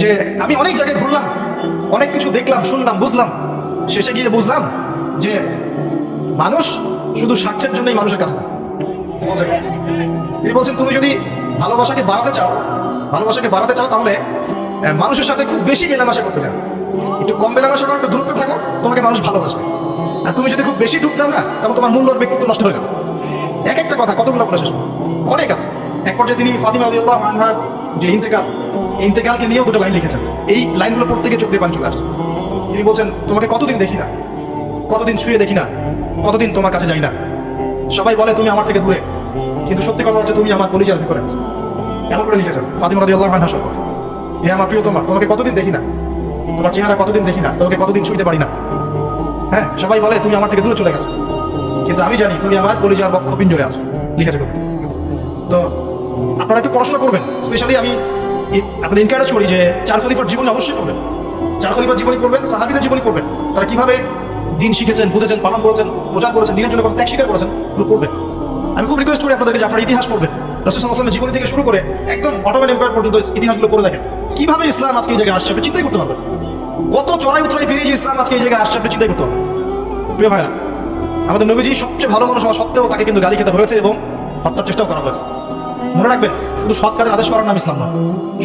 যে আমি অনেক জায়গায় ঘুরলাম, অনেক কিছু দেখলাম, শুনলাম, বুঝলাম। শেষে গিয়ে বুঝলাম যে মানুষ শুধু স্বার্থের জন্যই মানুষের কাছে। তিনি বলছেন, তুমি যদি ভালোবাসাকে বাড়াতে চাও, ভালোবাসাকে বাড়াতে চাও তাহলে মানুষের সাথে খুব বেশি মেলামেশা করতে চাও। একটু কম মেলামেশা করো, একটু দূরত্বে থাকো, তোমাকে মানুষ ভালোবাসবে। আর তুমি যদি খুব বেশি ঢুকতাম না তখন তোমার মূল্য ব্যক্তিত্ব নষ্ট হয়ে গেল এক একটা কথা, কতগুলো বলে শেষ? অনেক আছে। এক পর্যায়ে তিনি ফাতিমা আনহার যে ইন্তেকাল ইন্তেকালকে নিয়েও দুটো লাইন লিখেছেন। এই লাইনগুলো পড়তে গিয়ে চোখ দিয়ে পানি চলে আসছে। তিনি বলছেন, তোমাকে কতদিন দেখি না? কতদিন শুয়ে দেখি না? কতদিন তোমার কাছে যাই না? সবাই বলে, তুমি আমার থেকে দূরে। কিন্তু সত্যি কথা হচ্ছে, তুমি আমার পরিচয় ভিতরে আছো। এমন করে লিখেছেন ফাতিমা রাদিয়াল্লাহু আনহা সব এ আমার প্রিয়, তোমার, তোমাকে কতদিন দেখি না? তোমার চেহারা কতদিন দেখি না? তোমাকে কতদিন ছুঁইতে পারি না? হ্যাঁ সবাই বলে, তুমি আমার থেকে দূরে চলে গেছো। কিন্তু আমি জানি, তুমি আমার পরিচয় বক্ষ পিঞ্জরে আছো। লিখেছে তো আপনারা একটু পড়াশোনা করবেন। স্পেশালি আমি আপনাদের এনকারেজ করি যে চার খলিফার জীবনী অবশ্যই করবেন চার খলিফার জীবনী করবেন সাহাবিদের জীবনী করবেন তারা কীভাবে দিন শিখেছেন, বুঝেছেন, পালন করেছেন, প্রচার করেছেন, দিনের জন্য ত্যাগ স্বীকার করেছেন, এগুলো করবেন আমি খুব রিকোয়েস্ট করি আপনাদেরকে যে আপনারা ইতিহাস পড়বেন। রসুল আসলামের জীবনী থেকে শুরু করে একদম অটোমেন এম্পায়ার পর্যন্ত ইতিহাসগুলো পড়ে দেখেন। কীভাবে ইসলাম আজকে এই জায়গায় আসছে, আপনি চিন্তাই করতে পারবেন কত চড়াই উতরাই বেরিয়ে যে ইসলাম আজকে এই জায়গায় আসছে, আপনি চিন্তাই করতে পারবেন প্রিয় ভাইরা, আমাদের নবীজি সবচেয়ে ভালো মানুষ হওয়া সত্ত্বেও তাকে কিন্তু গালি খেতে হয়েছে এবং হত্যার চেষ্টাও করা হয়েছে। মনে রাখবেন, শুধু সৎ কাজের আদেশ করার নাম ইসলাম নয়।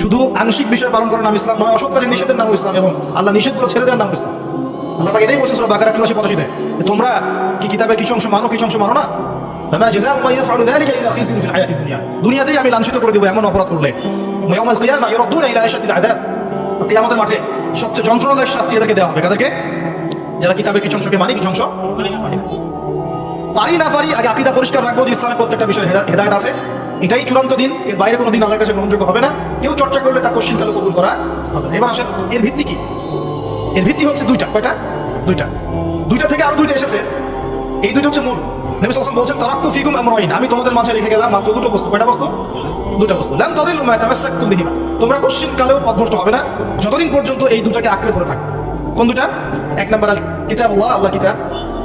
শুধু আংশিক বিষয় পালন করার নাম ইসলাম নয় অসৎ কাজের নিষেধের নাম ইসলাম এবং আল্লাহ নিষেধগুলো ছেড়ে দেওয়ার নাম ইসলাম। আল্লাহ এটাই বলছে, সুরা চুরাশি, পঁচাশিতে তোমরা কি কিতাবের কিছু অংশ মানো, কিছু অংশ মানো না? দুনিয়াতেই আমি লাঞ্ছিত করে দেবো এমন অপরাধ করলে। আমাদের মাঠে সবচেয়ে যন্ত্রণাদায়ক শাস্তি এদেরকে দেওয়া হবে। যারা কিতাবের কিছু অংশকে মানি, কিছু অংশ পারি না, পারি। আগে আকিদা পরিষ্কার রাখব যে ইসলামের প্রত্যেকটা বিষয়ে হেদায়ত আছে। এটাই চূড়ান্ত দিন। এর বাইরে কোনো দিন আল্লাহর কাছে গ্রহণযোগ্য হবে না। কেউ চর্চা করলে তা কোশ্চিন কালো কবুল করা হবে। এবার আসেন, এর ভিত্তি কি? এর ভিত্তি হচ্ছে দুইটা। কয়টা? দুইটা। দুইটা থেকে আরও দুইটা এসেছে। এই দুটো হচ্ছে মূল। নবী ওয়াসাল্লাম বলছেন, তারাক্তু ফিকুম আমরাইন। আমি তোমাদের মাঝে রেখে গেলাম, মাত্র দুটো বস্তু। কয়টা বস্তু? দুটো বস্তু। লান তাদিলু মা তামাসসাকতুম বিহিমা। তোমরা কোশ্চিন কালেও পথভ্রষ্ট হবে না। যতদিন পর্যন্ত এই দুটাকে আঁকড়ে ধরে থাকবে কোন দুটা এক নাম্বার কিতাব আল্লাহ আল্লাহ কিতাব।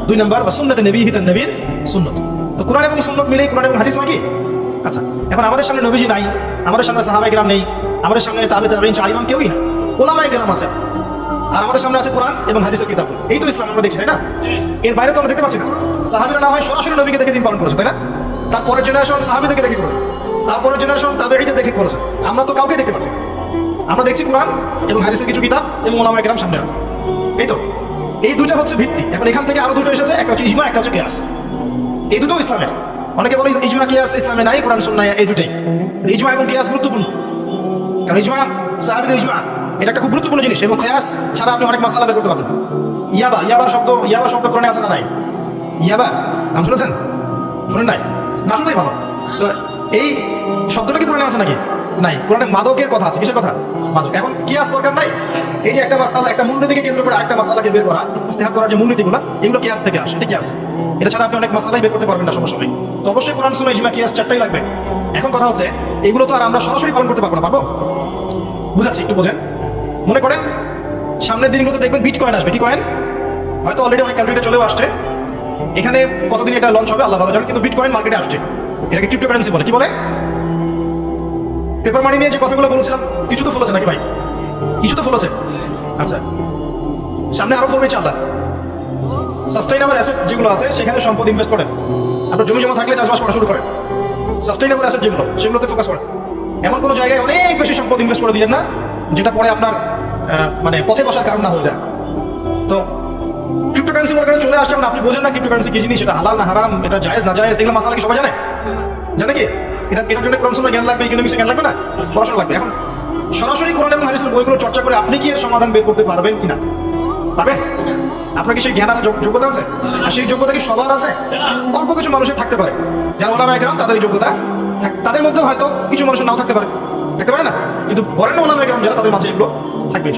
দুই নাম্বার বা সুন্নাতে নবী হিতান নবীর সুন্নত। তো কোরআন এবং সুন্নত মিলেই কোরআন এবং হাদিস নাকি? আচ্ছা এখন আমাদের সামনে নবীজি নাই আমাদের সামনে সাহাবাই কেরাম নেই আমাদের সামনে তাবে তাবেইন চারিমান কেউই না ওলামাই কেরাম আছে আর আমাদের সামনে আছে কোরআন এবং হাদিসের কিতাব। এই তো ইসলাম আমরা দেখছি তাই না? এর বাইরে তো আমরা দেখতে পাচ্ছি না। সাহাবিরা না হয় সরাসরি নবীকে দেখে দিন পালন করেছে তাই না? তারপরের জেনারেশন সাহাবিদেরকে দেখে করেছে। তারপরের জেনারেশন তাবেঈদের দেখে করেছে। আমরা তো কাউকে দেখতে পাচ্ছি আমরা দেখছি কোরআন এবং হাদিসের কিছু কিতাব এবং ওলামা গ্রাম সামনে আছে। এই তো। এই দুটো হচ্ছে ভিত্তি। এখন এখান থেকে আরও দুটো এসেছে একটা হচ্ছে ইজমা একটা হচ্ছে কিয়াস। এই দুটো ইসলামের। অনেকে বলে ইজমা, কিয়াস ইসলামে নাই, কোরআন, সুন্নায় এই দুটোই। ইজমা এবং কিয়াস গুরুত্বপূর্ণ। কারণ ইজমা, সাহাবিদের ইজমা, এটা একটা খুব গুরুত্বপূর্ণ জিনিস। এবং কিয়াস ছাড়া আপনি অনেক মাসালা বের করতে পারবেন। ইয়াবা, ইয়াবার শব্দ ইয়াবা শব্দ কোরআনে আছে না নাই? ইয়াবা, নাম শুনেছেন? শুনেন নাই? না শুনলেই ভালো। তো এই শব্দটা কি কোরআনে আছে নাকি? নাই কোরআনে মাদকের কথা আছে, কিসের কথা? মাদক। এখন দরকার নাই? এই যে একটা একটা কেন্দ্র করে মাসালাকে বের করা করার যে এগুলো থেকে আসে এটা এটা ছাড়া আপনি অনেক মাসালাই বের করতে পারবেন না, সমস্যা নেই। তো অবশ্যই কোরআন ইজমা চারটাই লাগবে। এখন কথা হচ্ছে, এগুলো তো আর আমরা সরাসরি পালন করতে পারব না, পারব? বুঝাচ্ছি, একটু বোঝেন। মনে করেন, সামনের দিনগুলোতে দেখবেন বিট কয়েন আসবে, কি কয়েন হয়তো অলরেডি অনেক কান্ট্রিতে চলেও আসছে। এখানে কতদিন এটা লঞ্চ হবে, আল্লাহ ভালো জানেন, কিন্তু বিট কয়েন মার্কেটে আসছে। এটাকে ক্রিপ্টোকারেন্সি বলে, কি বলে? পেপার মানি নিয়ে যে কথাগুলো বলেছিলাম, কিছু তো ফলেছে নাকি ভাই? কিছু তো ফলেছে। আচ্ছা সামনে আরও ফলবে চাল্লা সাস্টেইনেবল অ্যাসেট যেগুলো আছে, সেখানে সম্পদ ইনভেস্ট করেন। আপনার জমি জমা থাকলে চাষবাস করা শুরু করেন। সাস্টেইনেবল অ্যাসেট যেগুলো, সেগুলোতে ফোকাস করেন। এমন কোনো জায়গায় অনেক বেশি সম্পদ ইনভেস্ট করে দিলেন না, যেটা পরে আপনার মানে পথে বসার কারণ না হয়ে যায়। তো ক্রিপ্টোকারেন্সি মনে করেন চলে আসছে এখন আপনি বোঝেন না ক্রিপ্টোকারেন্সি কি জিনিস এটা হালাল না হারাম, এটা জায়েজ না জায়েজ, এগুলো মাসালা কি সবাই জানে? জানে কি? এটা এটার জন্য কোরআন সুন্নাহ জ্ঞান লাগবে ইকোনমিক্স জ্ঞান লাগবে না? পড়াশোনা লাগবে। এখন সরাসরি কোরআন এবং হাদিসের বইগুলো চর্চা করে আপনি কি এর সমাধান বের করতে পারবেন কিনা? পারবেন আপনার কি সেই জ্ঞান আছে যোগ্যতা আছে? আর সেই যোগ্যতা কি সবার আছে? অল্প কিছু মানুষের থাকতে পারে। যারা ওলামা একরাম, তাদের যোগ্যতা তাদের মধ্যে হয়তো কিছু মানুষের নাও থাকতে পারে। থাকতে পারে না? কিন্তু বরেন ওলামা একরাম যারা, তাদের মাঝে এগুলো থাকবে।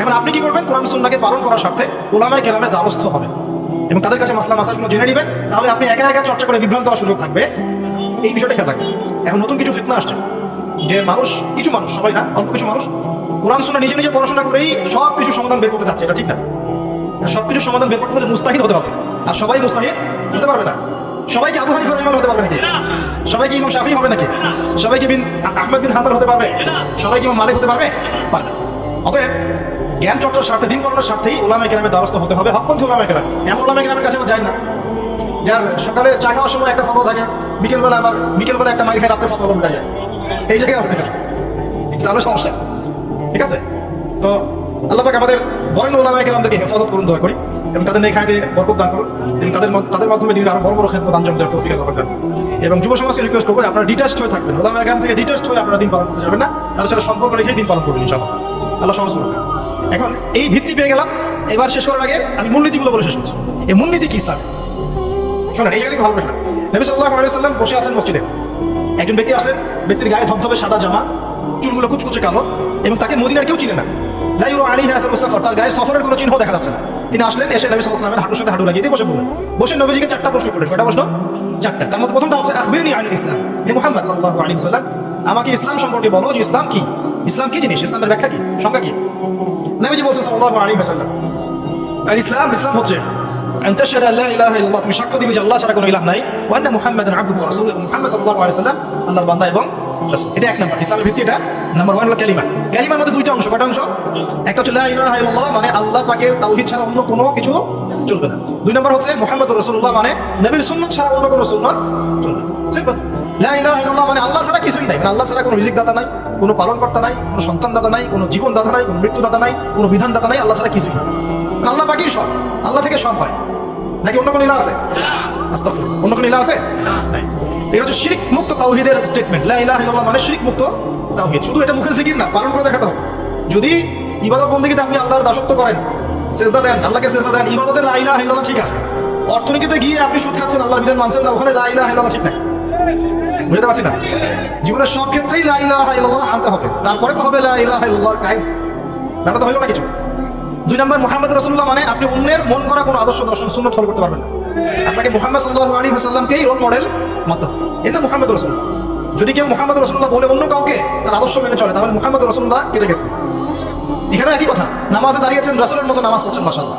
এখন আপনি কি করবেন? কোরআন সুন্নাহকে পালন করার স্বার্থে ওলামা কেরামের দ্বারস্থ হবেন। এবং তাদের কাছে মাসলা মাসালগুলো জেনে নেবেন। তাহলে আপনি একা একা চর্চা করে বিভ্রান্ত হওয়ার সুযোগ থাকবে। এই বিষয়টা খেয়াল রাখবেন। এখন নতুন কিছু ফিতনা আসছে। যে মানুষ, কিছু মানুষ, সবাই না, অল্প কিছু মানুষ, কোরআন, সুন্নাহ নিজে নিজে পড়াশোনা করেই সব কিছু সমাধান বের করতে চাচ্ছে, এটা ঠিক না। সবকিছু সমাধান বের করতে হলে মুস্তাহিদ হতে হবে। আর সবাই মুস্তাহিদ হতে পারবে না। সবাই কি আবু হানিফা রহিমাল হতে পারবে নাকি? সবাই কি ইমাম শাফি হবে নাকি? সবাই কি বিন আহমদ বিন হাম্বল হতে পারবে? সবাই কি ইমাম মালিক হতে পারবে? পারবে অতএব, জ্ঞান চর্চার স্বার্থে, দিন করানোর স্বার্থেই ওলামা কেরামের দ্বারস্থ হতে হবে। হকপন্থী ওলামা কেরাম, এমন ওলামা কেরামের কাছে আমার যায় না। যার সকালে চা খাওয়ার সময় একটা ফটো থাকে, বিকেলবেলা আবার বিকেলবেলা একটা মাইর খায়, রাত্রে ফটো উঠে যায়। এই জায়গায় তাহলে সমস্যা। ঠিক আছে? তো আল্লাহ পাক আমাদের বরেণ্য ওলামা কেরামদেরকে হেফাজত করুন, দয়া করি এবং তাদের নেখায় দিয়ে বরকত দান করুন। এবং তাদের তাদের মাধ্যমে দিন আরও বড় বড় খেদমত, আঞ্জাম দেওয়ার তৌফিক দান করুন। এবং যুব সমাজকে রিকোয়েস্ট করব আপনারা ডিটাচড হয়ে থাকবেন। ওলামা কেরাম থেকে ডিটাচড হয়ে আপনারা দিন পালন করতে যাবেন না। তাদের সাথে সম্পর্ক রেখেই দিন পালন করবেন ইনশাআল্লাহ। আল্লাহ সহজ করবেন এখন এই ভিত্তি পেয়ে গেলাম। এবার শেষ করার আগে আমি মূলনীতিগুলো বলে শেষ করছি। এই মূলনীতি কি ইসলাম শোনেন, এই জায়গায় ভালো নবী সাল্লাম বসে আছেন মসজিদে। একজন ব্যক্তি আসলেন, ব্যক্তির গায়ে ধবধবে সাদা জামা, চুলগুলো কুচকুচে কালো, এবং তাকে মদিনার কেউ চিনে না। লা ইউরা আলাইহি আসারুস তার গায়ে সফরের কোনো চিহ্ন দেখা যাচ্ছে না। তিনি আসলেন, এসে নবী হাঁটুর সাথে হাঁটু লাগিয়ে বসে পড়লেন। বসে নবীজিকে চারটা প্রশ্ন করলেন। কয়টা প্রশ্ন? চারটা। তার মধ্যে প্রথমটা হচ্ছে আখবিরনি আনিল ইসলাম। হে মুহাম্মদ সাল্লাল্লাহু আলাইহি সাল্লাম আমাকে ইসলাম সম্পর্কে বলো যে ইসলাম কি? ইসলাম কি জিনিস? ইসলামের ব্যাখ্যা কি? সংজ্ঞা কি? নবীজি বলছেন সাল্লাল্লাহু আলাইহি ওয়াসাল্লাম, আর ইসলাম ইসলাম হচ্ছে أن تشهد أن لا إله إلا الله তুমি সাক্ষ্য দিবে যে আল্লাহ ছাড়া কোনো ইলাহ নাই ওয়ান্না মুহাম্মাদান আবদুহু ওয়া রাসূলুহু মুহাম্মদ সাল্লাল্লাহু আলাইহি সাল্লাম আল্লাহর বান্দা এবং রাসূল এটা এক নম্বর ইসলামের ভিত্তি এটা নাম্বার ওয়ান হলো কালিমা কালিমার মধ্যে দুইটা অংশ কয়টা অংশ একটা হচ্ছে লা ইলাহা ইল্লাল্লাহ মানে আল্লাহ পাকের তাওহীদ ছাড়া অন্য কোনো কিছু চলবে না দুই নম্বর হচ্ছে মুহাম্মদ রাসূলুল্লাহ মানে নবীর সুন্নাত ছাড়া অন্য কোনো সুন্নাত চলবে না সিম্পল লা ইলাহা ইল্লাল্লাহ মানে আল্লাহ ছাড়া কিছুই নাই মানে আল্লাহ ছাড়া কোনো রিজিক দাতা নাই কোনো পালন কর্তা নাই কোনো সন্তান দাতা নাই কোনো জীবন দাতা নাই কোনো মৃত্যু দাতা নাই কোনো বিধান দাতা নাই আল্লাহ ছাড়া কিছুই নাই মানে আল্লাহ পাকেই সব। আল্লাহ থেকে সব পায়। নাকি অন্য কোনো ইলা আছে। অন্য কোনো ইলা আছে? এটা হচ্ছে শিরিক মুক্ত তাওহীদের স্টেটমেন্ট লা ইলাহা ইল্লাল্লাহ মানে শিরিক মুক্ত তাওহীদ। শুধু এটা মুখের জিকির না, পালন করে দেখাতে হবে। যদি ইবাদত বন্দেগীতে আপনি আল্লাহর দাসত্ব করেন, সেজদা দেন, আল্লাহকে সেজদা দেন, ইবাদতে লা ইলাহা ঠিক আছে। অর্থনীতিতে গিয়ে আপনি সুদ খাচ্ছেন, আল্লাহর বিধান মানছেন না, ওখানে লা ইলাহা ঠিক নাই। বুঝতে পারছি না? জীবনের সব ক্ষেত্রেই লা ইলাহা আনতে হবে। তারপরে তো হবে লা ইলাহা ইল্লাল্লাহর ব্যাপারটা তো হইল না কিছু? দুই নম্বর মোহাম্মদ রসুল্লাহ মানে আপনি অন্যের মন করা কোনো আদর্শ দর্শন শূন্য ফলো করতে পারবেন না। আপনাকে মোহাম্মদ সাল্লাহ আলী হাসাল্লামকেই রোল মডেল মানতে হবে। এটা মোহাম্মদ রসুল্লাহ যদি কেউ মোহাম্মদ রসুল্লাহ বলে অন্য কাউকে তার আদর্শ মেনে চলে, তাহলে মোহাম্মদ রসুল্লাহ কেটে গেছে। এখানে একই কথা, নামাজে দাঁড়িয়েছেন রাসুলের মতো নামাজ পড়ছেন মাসাল্লাহ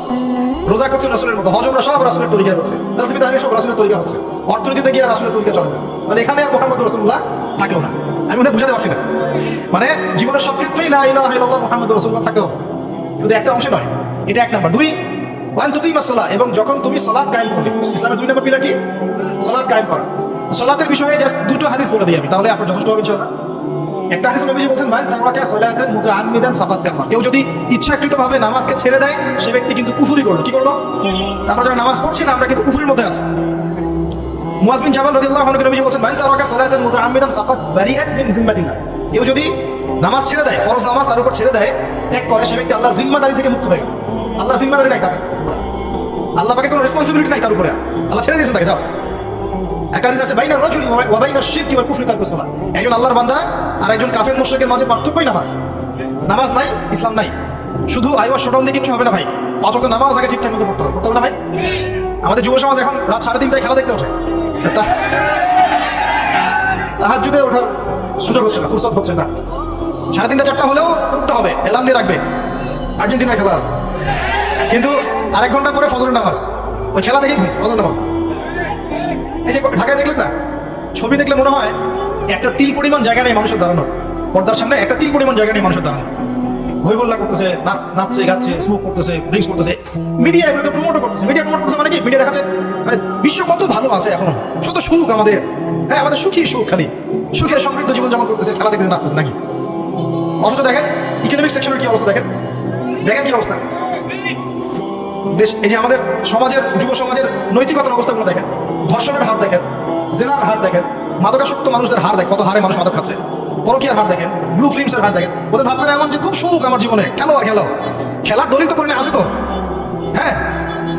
রোজা করছেন রাসুলের মতো, হজমরা সব রাসুলের তরিকা হচ্ছে। তাসবি তাহলে সব রাসুলের তরিকা হচ্ছে। অর্থনীতিতে গিয়ে রাসুলের তরিকা চলবে মানে এখানে আর মোহাম্মদ রসুল্লাহ থাকল না। আমি হয় বুঝাতে পারছি না। মানে জীবনের সব ক্ষেত্রেই লা ইলাহা ইল্লাল্লাহ মোহাম্মদ রসুল্লাহ হবে শুধু একটা অংশ নয় এটা এক নাম্বার। দুই ওয়ান তুই মাসালা এবং যখন তুমি সালাদ কায়েম করবে ইসলামের দুই নম্বর পিলা কি? সালাদ কায়েম করা। সালাতের বিষয়ে জাস্ট দুটো হাদিস বলে দিই আমি তাহলে আপনার যথেষ্ট হবে ইনশাআল্লাহ। একটা হাদিস নবীজি বলছেন মান সালাকা সালাতান মুতাআম্মিদান ফাকাদ কাফার। কেউ যদি ইচ্ছাকৃতভাবে নামাজকে ছেড়ে দেয় সে ব্যক্তি কিন্তু কুফরি করল। কি করল? আমরা যারা নামাজ পড়ছি না আমরা কিন্তু কুফরির মধ্যে আছি। মুয়াজ বিন জাবাল রাদিয়াল্লাহু আনহু নবীজি বলছেন, মান সালাকা সালাতান মুতাআম্মিদান ফাকাদ বারিআত মিন জিম্মাতিল্লাহ। কেউ যদি নামাজ ছেড়ে দেয়, ফরজ নামাজ তার উপর ছেড়ে দেয়, ত্যাগ করে, সে ব্যক্তি আল্লাহ জিম্মাদারি থেকে মুক্ত হয়ে আল্লাহ জিম্মাদারি নাই তাকে আল্লাহ পাকে কোনো রেসপন্সিবিলিটি নাই তার উপরে। আল্লাহ ছেড়ে দিয়েছেন তাকে, যাও। একটা হাদিস আছে, বাইনা রাজুলি ওয়া বাইনা শিরকি ওয়াল কুফরি তারকুস সালাত। একজন আল্লাহর বান্দা আর একজন কাফের মুশরিকের মাঝে পার্থক্যই নামাজ। নামাজ নাই, ইসলাম নাই। শুধু আইওয়া শোডাউন দিয়ে কিছু হবে না ভাই। অত নামাজ আগে ঠিকঠাক মতো পড়তে হবে। পড়তে হবে না ভাই? আমাদের যুব সমাজ এখন রাত সাড়ে তিনটায় খেলা দেখতে ওঠে। তাহার যুগে ওঠার সুযোগ হচ্ছে না, ফুরসত হচ্ছে না। সাড়ে তিনটা, চারটা হলেও উঠতে হবে এলার্ম দিয়ে রাখবে। আর্জেন্টিনার খেলা আছে। কিন্তু আরেক ঘণ্টা পরে ফজরের নামাজ। ওই খেলা দেখে ঘুম ফজর নামাজ। এই যে ঢাকায় দেখলেন না, ছবি দেখলে মনে হয় একটা তিল পরিমাণ জায়গা নেই মানুষের দাঁড়ানো পর্দার সামনে একটা তিল পরিমাণ জায়গা নেই মানুষের দাঁড়ানো হই হল্লা করতেছে, নাচ নাচছে, গাচ্ছে স্মোক করতেছে ড্রিঙ্কস করতেছে মিডিয়া এগুলোকে প্রমোট করতেছে। মিডিয়া প্রমোট করতেছে মানে কি? মিডিয়া দেখাচ্ছে। মানে বিশ্ব কত ভালো আছে এখন। কত সুখ আমাদের। হ্যাঁ আমাদের সুখী সুখ খালি। সুখে সমৃদ্ধ জীবন যাপন করতেছে, খেলা দেখতে নাচতেছে নাকি? অথচ দেখেন ইকোনমিক সেকশনের কি অবস্থা দেখেন? দেখেন কি অবস্থা? দেশ এই যে আমাদের সমাজের, যুব সমাজের নৈতিকতার অবস্থাগুলো দেখেন। ধর্ষণের হার দেখেন। জেনার হার দেখেন। মাদকাসক্ত মানুষদের হার দেখেন। কত হারে মানুষ মাদক খাচ্ছে। পরকিয়ার হার দেখেন ব্লু ফিল্মসের হার দেখেন ওদের ভাবছেন এমন যে খুব সুখ আমার জীবনে খেলো আর খেলো খেলার দলিল তো করে নিয়ে আসে তো হ্যাঁ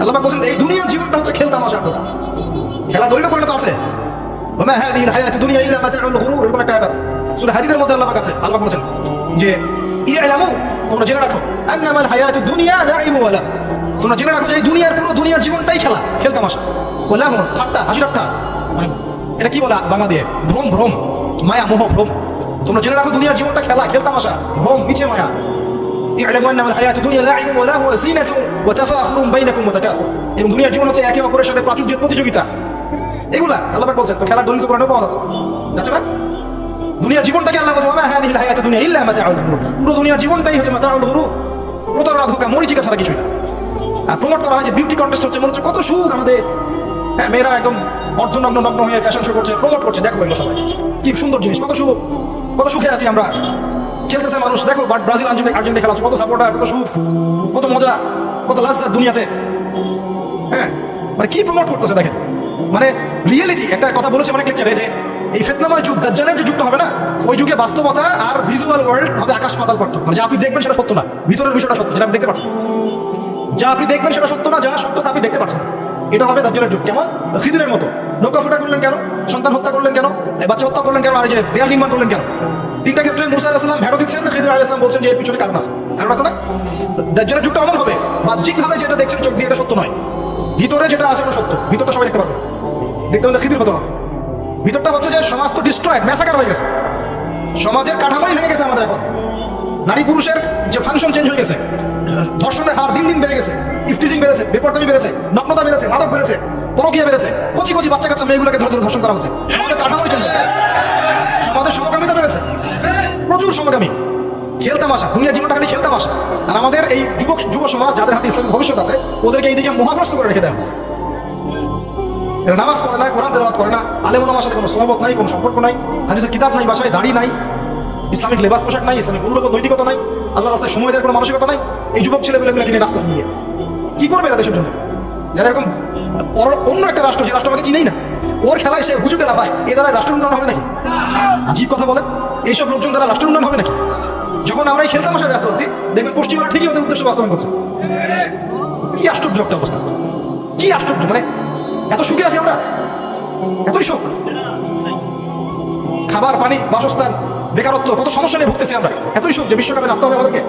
আল্লাহ পাক বলছেন এই দুনিয়ার জীবনটা হচ্ছে খেলতাম আসার কথা খেলার দলিল করে তো আছে ওমা হাদিহি الحياة الدنيا إلا متاع الغرور এরকম একটা আয়াত আছে সূরা হাদিদের মধ্যে আল্লাহ পাক আছে আল্লাহ পাক বলেছেন যে ইয়ালামু তোমরা জেনে রাখো আন্নামাল হায়াতুদ দুনিয়া লাইবু ওয়া লাহু তোমরা জেনে রাখো যে এই দুনিয়ার পুরো দুনিয়ার জীবনটাই খেলা খেলতামাশা ওয়া লাহু ঠাট্টা হাসি ঠাট্টা মানে এটা কি বলা বাংলা দিয়ে ভ্রম ভ্রম মায়া মোহ ভ্রম তোমরা জেনে রাখো দুনিয়ার জীবনটা খেলা খেলতামাশা ভ্রম মিছে মায়া اعلموا انما الحياه الدنيا لعب ولهو وزينه وتفاخر بينكم وتكاثر এবং দুনিয়ার জীবন হচ্ছে একে অপরের সাথে প্রাচুর্যের প্রতিযোগিতা এগুলা আল্লাহ পাক বলছেন তো খেলার দলিল তো কোরআনে পাওয়া যাচ্ছে যাচ্ছে না দুনিয়ার জীবনটাকে আল্লাহ বলছে ওমা হাদিহিল হায়াতুদ দুনিয়া ইল্লা মাতাউল গুরুর পুরো দুনিয়ার জীবনটাই হচ্ছে মাতাউল গুরুর প্রতারণা ধোকা মরিচিকা ছাড়া কিছুই না আর প্রমোট করা হয় যে বিউটি কন্টেস্ট হচ্ছে মনে হচ্ছে কত সুখ আমাদের হ্যাঁ মেয়েরা একদম অর্ধনগ্ন নগ্ন হয়ে ফ্যাশন শো করছে প্রমোট করছে। দেখো এগুলো সবাই। কি সুন্দর জিনিস, কত সুখ, কত সুখে আছি আমরা। খেলতেছে মানুষ, দেখো বাট ব্রাজিল আর্জেন্টিনা আর্জেন্টিনা খেলা কত সাপোর্টার কত সুখ, কত মজা, কত লাজ্জাত দুনিয়াতে। হ্যাঁ মানে কি প্রমোট করতেছে দেখেন? মানে রিয়েলিটি একটা কথা বলেছে অনেক লেকচারে যে এই ফেতনাময় যুগ, দাজ্জালের যে যুগটা হবে না, ওই যুগে বাস্তবতা আর ভিজুয়াল ওয়ার্ল্ড হবে আকাশ পাতাল পার্থক্য। মানে যা আপনি দেখবেন সেটা সত্য না, ভিতরের বিষয়টা সত্য, যেটা আপনি দেখতে পাচ্ছেন। যা আপনি দেখবেন সেটা সত্য না, যা সত্য তা আপনি দেখতে পাচ্ছেন। এটা হবে দাজ্জালের যুগ কেমন? খিদিরের মতো। নৌকা ফুটা করলেন কেন? সন্তান হত্যা করলেন কেন? বাচ্চা হত্যা করলেন কেন? আর যে দেয়াল নির্মাণ করলেন কেন? তিনটা ক্ষেত্রে মুসা আলাইসালাম ভেড়ো দিচ্ছেন। খিদির আলাইসালাম বলছেন যে, এর পিছনে কারণ আছে। কারণ আছে না? দাজ্জালের যুগটা এমন হবে। বাহ্যিকভাবে যেটা দেখছেন চোখ দিয়ে এটা সত্য নয়। ভিতরে যেটা আছে ওটা সত্য। ভিতরটা সবাই দেখতে পারবে। দেখতে হলে খিদির হতে। হবে ভিতরটা হচ্ছে যে সমাজ তো ডিস্ট্রয়েড ম্যাসাকার হয়ে গেছে। সমাজের কাঠামোই ভেঙে গেছে আমাদের এখন। নারী পুরুষের যে ফাংশন চেঞ্জ হয়ে গেছে। ধর্ষণের হার দিন দিন বেড়ে গেছে। ইফটিজিং বেড়েছে, বেপরদামি বেড়েছে, নগ্নতা বেড়েছে মাদক বেড়েছে, পরকীয়া বেড়েছে, কচি কচি বাচ্চা কাচ্চা মেয়েগুলোকে ধরে ধরে ধর্ষণ করা হচ্ছে। সমাজের হয়ে গেছে সমাজের সমকামিতা বেড়েছে। প্রচুর সমকামী। খেলতামাশা দুনিয়ার জীবনটা খালি খেলতামাশা আর আমাদের এই যুবক যুব সমাজ, যাদের হাতে ইসলামিক ভবিষ্যৎ আছে, ওদেরকে এইদিকে মহাগ্রস্ত করে রেখে দেওয়া হচ্ছে। এরা নামাজ পড়ে না, কোরআন তেলাওয়াত করে না, আলেম ওলামার সাথে কোনো সহবত নাই, কোনো সম্পর্ক নাই, হাদিসের কিতাব নাই, বাসায় দাড়ি নাই, ইসলামিক লেবাস পোশাক নাই, ইসলামিক মূল্যবোধ নৈতিকতা নাই আল্লাহ রাস্তায় সময় দেওয়ার কোনো মানসিকতা নাই। এই যুবক ছেলেগুলো কিনে রাস্তা নিয়ে কি করবে এরা দেশের জন্য? যারা এরকম অন্য একটা রাষ্ট্র, যে রাষ্ট্র আমাকে চিনেই না, ওর খেলায় সে হুজুকে লাফায়, এ দ্বারা রাষ্ট্র উন্নয়ন হবে নাকি? আজীব কথা বলেন, এইসব লোকজন দ্বারা রাষ্ট্র উন্নয়ন হবে নাকি? যখন আমরা এই খেলতাম ব্যস্ত আছি, দেখবেন পশ্চিমবঙ্গ ঠিকই ওদের উদ্দেশ্য বাস্তবায়ন করছে। কি আশ্চর্য একটা অবস্থা। কি আশ্চর্য মানে এত সুখে আছি আমরা? এতই সুখ। খাবার, পানি, বাসস্থান, বেকারত্ব, কত সমস্যা নিয়ে ভুগতেছি আমরা। এতই সুখ যে বিশ্বকাপে নাচতে হবে আমাদেরকে।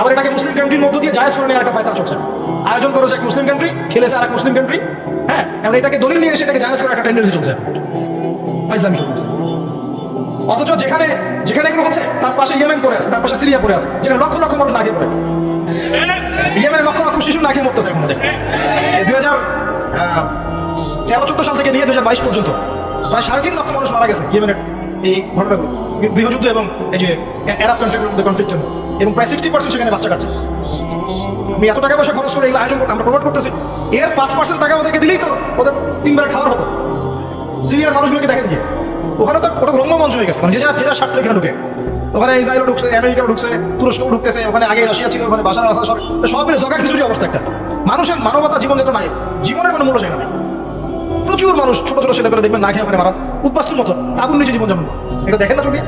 আবার এটাকে মুসলিম কান্ট্রির মধ্য দিয়ে জায়জ করে নেওয়ার একটা পায়তারা চলছে। আয়োজন করেছে এক মুসলিম কান্ট্রি খেলেছে আর এক মুসলিম কান্ট্রি হ্যাঁ এবার এটাকে দলিল নিয়ে এসে এটাকে জায়জ করে একটা টেন্ডেন্সি চলছে। ইসলামী অথচ যেখানে যেখানে এগুলো হচ্ছে, তার পাশে ইয়েমেন পড়ে আছে, তার পাশে সিরিয়া পড়ে আছে, যেখানে লক্ষ লক্ষ মানুষ না খেয়ে পড়ে আছে ইয়েমেনের লক্ষ লক্ষ শিশু না খেয়ে মরতেছে এখন দুই হাজার তেরো, চোদ্দ সাল থেকে নিয়ে দুই হাজার বাইশ পর্যন্ত প্রায় সাড়ে তিন লক্ষ মানুষ মারা গেছে ইয়েমেনের। এই ঘটনাগুলো গৃহযুদ্ধ এবং এই যে অ্যারাব কান্ট্রিগুলোর মধ্যে কনফ্লিক্টের মধ্যে এবং প্রায় সিক্সটি পার্সেন্ট সেখানে বাচ্চা কাটছে। আমি এত টাকা পয়সা খরচ করে এগুলো আয়োজন আমরা প্রমোট করতেছি। এর পাঁচ পার্সেন্ট টাকা ওদেরকে দিলেই তো ওদের তিনবার খাবার হতো। সিরিয়ার মানুষগুলোকে দেখেন গিয়ে। ওখানে তো ওটা রঙ্গমঞ্চ হয়ে গেছে। মানে যে যা যে যার স্বার্থ এখানে ঢুকে। ওখানে ইসরায়েলও ঢুকছে, আমেরিকাও ঢুকছে, তুরস্কও ঢুকতেছে, ওখানে আগে রাশিয়া ছিল, ওখানে বাসার রাস্তা সব সব মিলে জগা খিচুড়ি অবস্থা একটা। মানুষের মানবতা জীবনযাত্রা নাই, জীবনের কোনো মূল্য সেখানে। প্রচুর মানুষ ছোট ছোট ছেলেপেলে দেখবেন না খেয়ে ওখানে মারা উদ্বাস্তুর মতো তাবুর নিচে জীবনযাপন করে। এটা দেখেন না চোখে?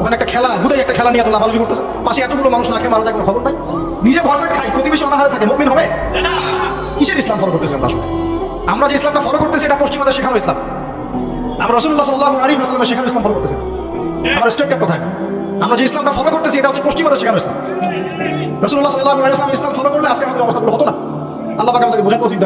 ওখানে একটা খেলা, হুদাই একটা খেলা নিয়ে এত লাফালাফি করতেছে। পাশে এতগুলো মানুষ না খেয়ে মারা যায়, কোনো খবর নাই? নিজে ভরপেট খাই, প্রতিবেশী অনাহারে থাকে, মুমিন হবে? কিসের ইসলাম ফলো করতেছে আমরা আসলে? আমরা যে ইসলামটা ফলো করতেছি, এটা পশ্চিমাদের শেখানো ইসলাম। আমরা রসুল্লাহ সাল্লাহ আলী হাসলামের শেখানো ইসলাম ফলো করতেছি। আমার স্টেপ ক্যাপ কোথায়? আমরা যে ইসলামটা ফলো করতেছি, এটা হচ্ছে পশ্চিমাদের শেখানো ইসলাম। রসুল্লাহ সাল্লাহ আলী ইসলাম ফলো করলে আজকে আমাদের অবস্থাগুলো হতো না। আল্লাহ পাকে আমাদেরকে বোঝার তৌফিক।